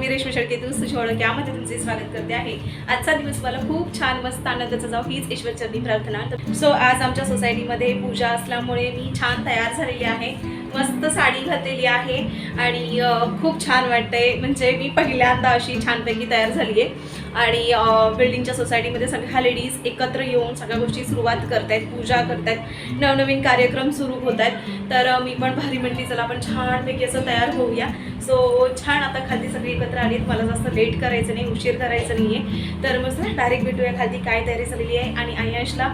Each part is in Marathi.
मी रेश्मी शेळके तुझी ओळख यामध्ये तुमचे स्वागत करते आहे. आजचा दिवस मला खूप छान मस्त आनंदाचा जाऊ हीच ईश्वरचरणी प्रार्थना. सो आज आमच्या सोसायटीमध्ये पूजा असल्यामुळे मी छान तयार झालेली आहे. मस्त साडी घातलेली आहे आणि खूप छान वाटतंय. म्हणजे मी पहिल्यांदा अशी छानपैकी तयार झाली आहे आणि बिल्डिंगच्या सोसायटीमध्ये सगळ्या लेडीज एकत्र येऊन सगळ्या गोष्टी सुरुवात करतायत पूजा करतायत नवनवीन कार्यक्रम सुरू होत आहेत तर मी पण भारी म्हटली चला आपण छानपैकी असं तयार होऊया. सो छान आता खाली सगळी एकत्र आली आहेत. मला जास्त लेट करायचं नाही उशीर करायचं नाही आहे तर मस्त डायरेक्ट भेटूया खाली. काय तयारी झालेली आहे? आणि आयशला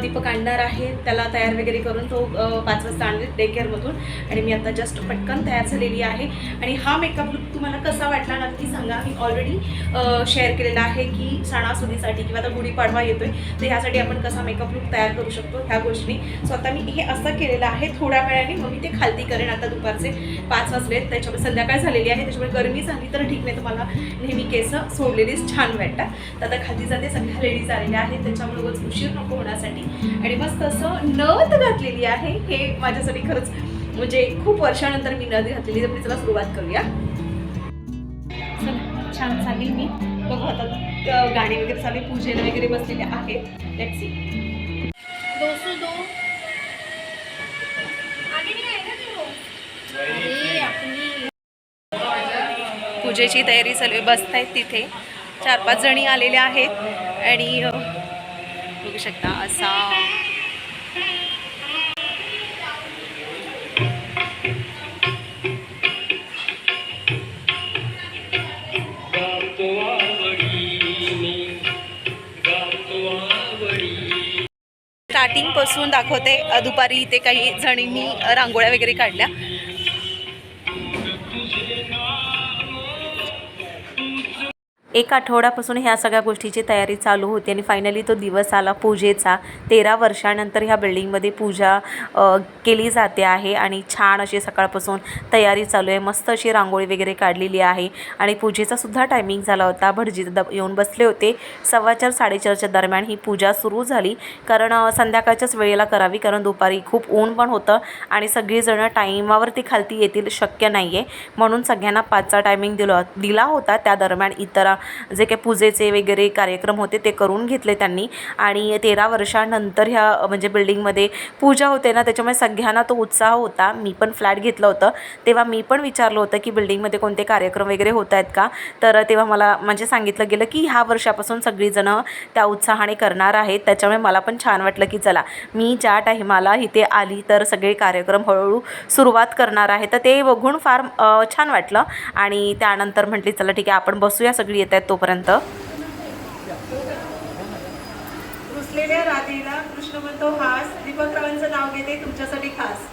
दीपक आणणार आहे. त्याला तयार वगैरे करून तो पाच वाजता आणले डे केअरमधून आणि मी आता जस्ट पटकन तयार झालेली आहे. आणि हा मेकअप लुक तुम्हाला कसा वाटला नक्की सांगा. मी ऑलरेडी शेअर केलेला आहे की सणासुदीसाठी किंवा आता गुढीपाडवा येतोय तर ह्यासाठी आपण कसा मेकअप लुक तयार करू शकतो ह्या गोष्टी. सो आता मी हे असं केलेलं आहे थोड्या वेळाने. मग मी ते खालती करेन. आता दुपारचे पाच वाजलेत त्याच्यामुळे संध्याकाळ झालेली आहे. त्याच्यामुळे गरमी झाली तर ठीक नाही तर मला नेहमी केस सोडलेलीच छान वाटतात. तर आता खाली जाते. सगळ्या लेडीज आलेल्या आहेत त्याच्यामुळे उशीर नको होण्यासाठी. आणि मस्त असं नथ घातलेली आहे. हे माझ्यासाठी खरंच म्हणजे खूप वर्षानंतर मी नदी घातलेली तर मी चला सुरुवात करूया. छान चालेल मी. बघू आता गाणी वगैरे चालू पूजेला वगैरे बसलेले आहेत. लेट सी दोसू दो. अरे, आपली. पूजेची तयारी चालू आहे बसतायत तिथे. चार पाच जणी आलेल्या आहेत आणि बघू शकता असा स्टार्टिंगपासून दाखवते. दुपारी इथे काही जणींनी रांगोळ्या वगैरे काढल्या. एक आठवड्यापासून ह्या सगळ्या गोष्टीची तयारी चालू होती आणि फायनली तो दिवस आला पूजेचा. तेरा वर्षानंतर ह्या बिल्डिंगमध्ये पूजा केली जाते आहे आणि छान अशी सकाळपासून तयारी चालू आहे. मस्त अशी रांगोळी वगैरे काढलेली आहे आणि पूजेचा सुद्धा टायमिंग झाला होता. भटजी दब येऊन बसले होते. सव्वाचार साडेचारच्या दरम्यान ही पूजा सुरू झाली. कारण संध्याकाळच्याच वेळेला करावी कारण दुपारी खूप ऊन पण होतं आणि सगळीजणं टाईमावरती खालती येतील शक्य नाही आहे म्हणून सगळ्यांना पाचचा टायमिंग दिला दिला होता. त्या दरम्यान इतर जे काही पूजेचे वगैरे कार्यक्रम होते ते करून घेतले त्यांनी. आणि तेरा वर्षानंतर ह्या म्हणजे बिल्डिंगमध्ये पूजा होते ना त्याच्यामुळे सगळ्यांना तो उत्साह होता. मी पण फ्लॅट घेतलं होतं. तेव्हा मी पण विचारलं होतं की बिल्डिंगमध्ये कोणते कार्यक्रम वगैरे होत आहेत का? तर तेव्हा मला म्हणजे सांगितलं गेलं की ह्या वर्षापासून सगळीजणं त्या उत्साहाने करणार आहेत. त्याच्यामुळे मला पण छान वाटलं की चला मी ज्या टायमाला इथे आली तर सगळे कार्यक्रम हळूहळू सुरुवात करणार आहे. तर ते बघून फार छान वाटलं. आणि त्यानंतर म्हटली चला ठीक आहे आपण बसूया सगळी येत आहेत तोपर्यंत. रुसलेल्या राधेला कृष्ण म्हणतो हास दीपकरावांचं नाव घेते तुमच्यासाठी खास.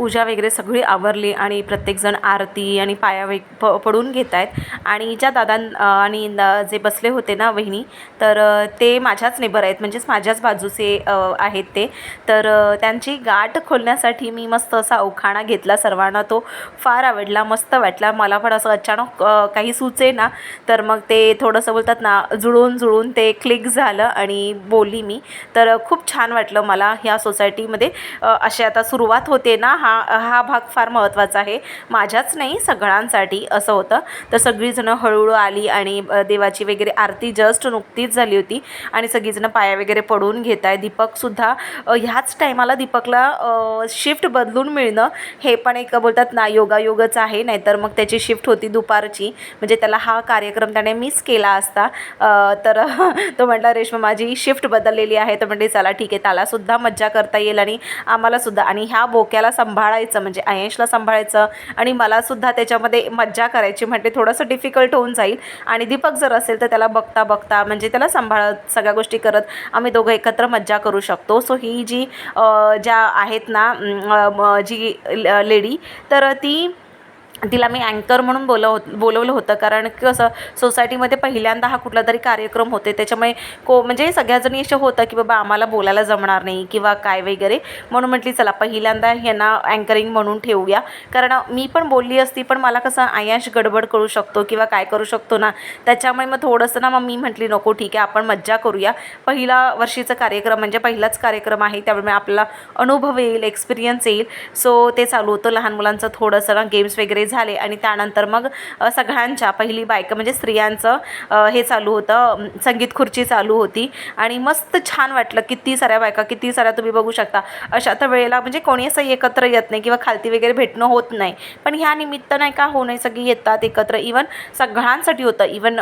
पूजा वगैरे सगळी आवरली आणि प्रत्येकजण आरती आणि पाया वे प पडून घेत आहेत. आणि ज्या दादां आणि जे बसले होते ना वहिनी तर ते माझ्याच नेबर आहेत. म्हणजेच माझ्याच बाजूचे आहेत ते. तर त्यांची गाठ खोलण्यासाठी मी मस्त असा उखाणा घेतला सर्वांना. तो फार आवडला मस्त वाटला. मला पण असं अचानक काही सुचे ना तर मग ते थोडंसं बोलतात ना जुळून जुळून ते क्लिक झालं आणि बोलली मी. तर खूप छान वाटलं मला ह्या सोसायटीमध्ये. असे अशी आता सुरुवात होते ना हा हा भाग फार महत्त्वाचा आहे. माझ्याच नाही सगळ्यांसाठी असं होतं. तर सगळीजणं हळूहळू आली आणि देवाची वगैरे आरती जस्ट नुकतीच झाली होती. आणि सगळीजणं पाया वगैरे पडून घेत आहे दीपकसुद्धा ह्याच टायमाला दीपकला शिफ्ट बदलून मिळणं हे पण एक बोलतात ना योगायोगच आहे. नाहीतर मग त्याची शिफ्ट होती दुपारची. म्हणजे त्याला हा कार्यक्रम त्याने मिस केला असता. तर तो म्हटला रेश्मा माझी शिफ्ट बदललेली आहे. तर म्हणजे चला ठीक आहे. त्यालासुद्धा मज्जा करता येईल आणि आम्हालासुद्धा आणि ह्या बोक्याला सांभाळायचं म्हणजे आयशला सांभाळायचं आणि मलासुद्धा त्याच्यामध्ये मज्जा करायची म्हणजे थोडंसं डिफिकल्ट होऊन जाईल. आणि दीपक जर असेल तर त्याला बघता बघता म्हणजे त्याला सांभाळत सगळ्या गोष्टी करत आम्ही दोघं एकत्र मज्जा करू शकतो. सो ही जी ज्या आहेत ना जी ल- लेडी तर ती तिला मी अँकर म्हणून बोलव बोलवलं होतं. कारण कसं सोसायटीमध्ये पहिल्यांदा हा कुठला तरी कार्यक्रम होते त्याच्यामुळे को म्हणजे सगळ्याजणी असं होतं की बाबा आम्हाला बोलायला जमणार नाही किंवा काय वगैरे. म्हणून म्हटली चला पहिल्यांदा ह्यांना अँकरिंग म्हणून ठेवूया. कारण मी पण बोलली असती पण मला कसं आयाश गडबड करू शकतो किंवा काय करू शकतो ना. त्याच्यामुळे मग थोडंसं ना मग मी म्हटली नको ठीक आहे आपण मज्जा करूया. पहिला वर्षीचा कार्यक्रम म्हणजे पहिलाच कार्यक्रम आहे. त्यामुळे आपला अनुभव येईल एक्सपिरियन्स येईल. सो ते चालू होतं. लहान मुलांचं थोडंसं ना गेम्स वगैरे झाले आणि त्यानंतर मग सगळ्यांच्या पहिली बायका म्हणजे स्त्रियांचं हे चालू होतं संगीत खुर्ची चालू होती आणि मस्त छान वाटलं किती साऱ्या बायका किती साऱ्या तुम्ही बघू शकता. अशा तर वेळेला म्हणजे कोणी असं एकत्र येत नाही किंवा खालती वगैरे भेटणं होत नाही. पण ह्या निमित्त नाही का होणे सगळी येतात एकत्र. इवन सगळ्यांसाठी होतं. इवन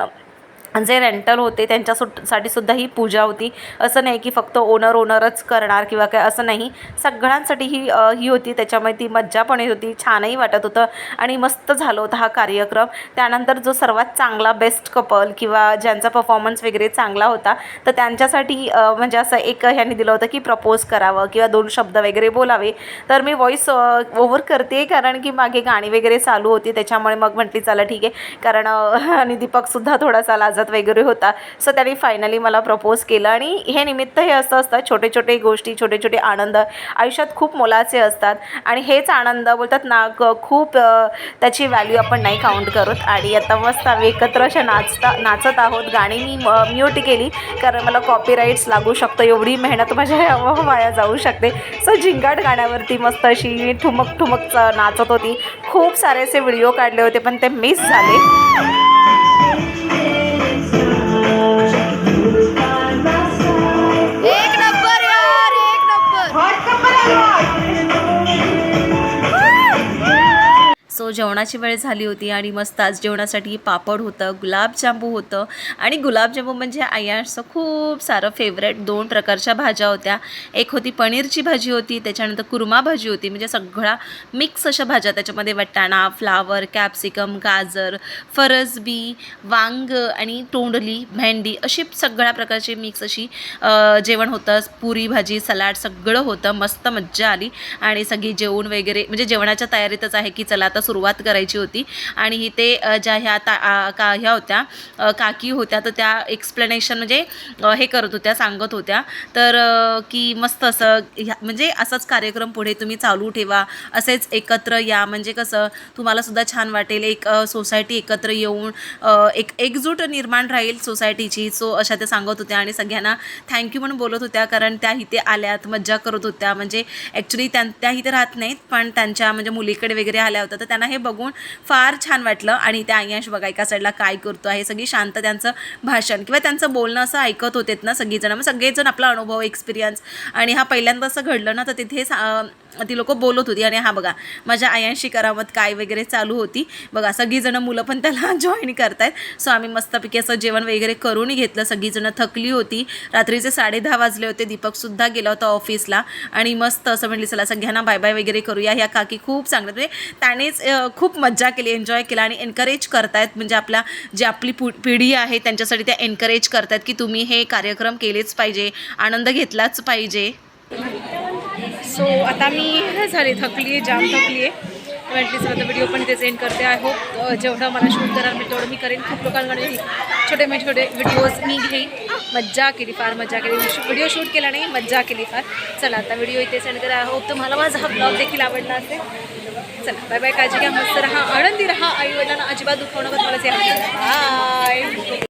जे रेंटल होते त्यांच्या सुटसाठी सुद्धा ही पूजा होती. असं नाही की फक्त ओनर ओनरच करणार किंवा काय असं नाही. सगळ्यांसाठी ही ही होती. त्याच्यामुळे ती मज्जा पण येत होती. छानही वाटत होतं आणि मस्त झालं होतं हा कार्यक्रम. त्यानंतर जो सर्वात चांगला बेस्ट कपल किंवा ज्यांचा परफॉर्मन्स वगैरे चांगला होता तर त्यांच्यासाठी म्हणजे असं एक ह्यांनी दिलं होतं की प्रपोज करावं किंवा दोन शब्द वगैरे बोलावे. तर मी व्हॉईस ओव्हर करते कारण की मागे गाणी वगैरे चालू होती. त्याच्यामुळे मग म्हटली चला ठीक आहे. कारण आणि दीपकसुद्धा थोडासा लाज वाजत वगैरे होता. सो त्यांनी फायनली मला प्रपोज केलं आणि हे निमित्त हे असं असतं छोटे छोटे गोष्टी छोटे छोटे आनंद. आयुष्यात खूप मोलाचे असतात आणि हेच आनंद बोलतात ना खूप त्याची व्हॅल्यू आपण नाही काउंट करत. आणि आता मस्त आम्ही एकत्र अशा नाचता नाचत आहोत. गाणी मी म्यूट केली कारण मला कॉपीराईट्स लागू शकतो. एवढी मेहनत माझ्या वाया जाऊ शकते. सो झिंगाट गाण्यावरती मस्त अशी ठुमक ठुमक नाचत होती. खूप सारे असे व्हिडिओ काढले होते पण ते मिस झाले. जेवणाची वेळ झाली होती आणि मस्त आज जेवणासाठी पापड होतं गुलाबजांबू होतं. आणि गुलाबजांबू म्हणजे आयाचं खूप सारं फेवरेट दोन प्रकारच्या भाज्या होत्या. एक होती पनीरची भाजी होती त्याच्यानंतर कुर्मा भाजी होती. म्हणजे सगळा मिक्स अशा भाज्या त्याच्यामध्ये वटाणा फ्लावर कॅप्सिकम गाजर फरसबी वांग आणि तोंडली भेंडी अशी सगळ्या प्रकारची मिक्स अशी जेवण होतं. पुरी भाजी सलाड सगळं होतं. मस्त मज्जा आली. आणि सगळी जेवण वगैरे म्हणजे जेवणाच्या तयारीतच आहे की चला आता सुरुवात करायची होती. आणि इथे ज्या ह्या ता का ह्या होत्या काकी होत्या तर त्या एक्सप्लेनेशन म्हणजे हे करत होत्या सांगत होत्या. तर की मस्त असं ह्या म्हणजे असाच कार्यक्रम पुढे तुम्ही चालू ठेवा असेच एकत्र या. म्हणजे कसं तुम्हाला सुद्धा छान वाटेल एक सोसायटी एकत्र येऊन एक एकजूट निर्माण राहील सोसायटीची. सो अशा त्या सांगत होत्या आणि सगळ्यांना थँक्यू म्हणून बोलत होत्या कारण त्या इथे आल्यात मज्जा करत होत्या. म्हणजे ॲक्च्युली त्या त्या इथे राहत नाहीत पण त्यांच्या म्हणजे मुलीकडे वगैरे आल्या होत्या तर त्यांना हे बघून फार छान वाटलं. आणि त्या अय्यांश बघा एका साईडला काय करतो आहे सगळी शांत त्यांचं भाषण किंवा त्यांचं बोलणं असं ऐकत होतेत ना सगळीजण. मग सगळेजण आपला अनुभव एक्सपिरियन्स आणि हा पहिल्यांदा असं घडलं ना तर तिथे सा- ती लोक बोलत होती आणि हा बघा माझ्या आयांशी करामत काय वगैरे चालू होती. बघा सगळीजणं मुलं पण त्याला जॉईन करतायत. सो आम्ही मस्तपैकी असं जेवण वगैरे करून घेतलं. सगळीजणं थकली होती. रात्रीचे साडे दहा वाजले होते. दीपकसुद्धा गेला होता ऑफिसला आणि मस्त असं म्हटली चला सगळ्यांना बाय बाय वगैरे करूया. ह्या काकी खूप चांगल्या म्हणजे त्यानेच खूप मज्जा केली एन्जॉय केला आणि एनकरेज करतायत. म्हणजे आपल्या जी आपली पु पिढी आहे त्यांच्यासाठी त्या एनकरेज करतायत की तुम्ही हे कार्यक्रम केलेच पाहिजे. आनंद घेतलाच पाहिजे. सो आता मी झाले थकली आहे जाम थकली आहे म्हटली सर आता व्हिडिओ पण इथे एंड करते. आय होप जेवढं मला शूट कराल मी तेवढं मी करेन. खूप लोकांकडे छोटे मी छोटे व्हिडिओज मी घेईन. मज्जा केली फार मज्जा केली. व्हिडिओ शूट केला नाही मज्जा केली फार. चला आता व्हिडिओ इथे सेंड करा. होप तुम्हाला माझा हा ब्लॉग देखील आवडला असेल. चला बाय बाय काळजी घ्या मस्त राहा आनंदी राहा. आई वडिलांना अजिबात दुखवणं नका. बाय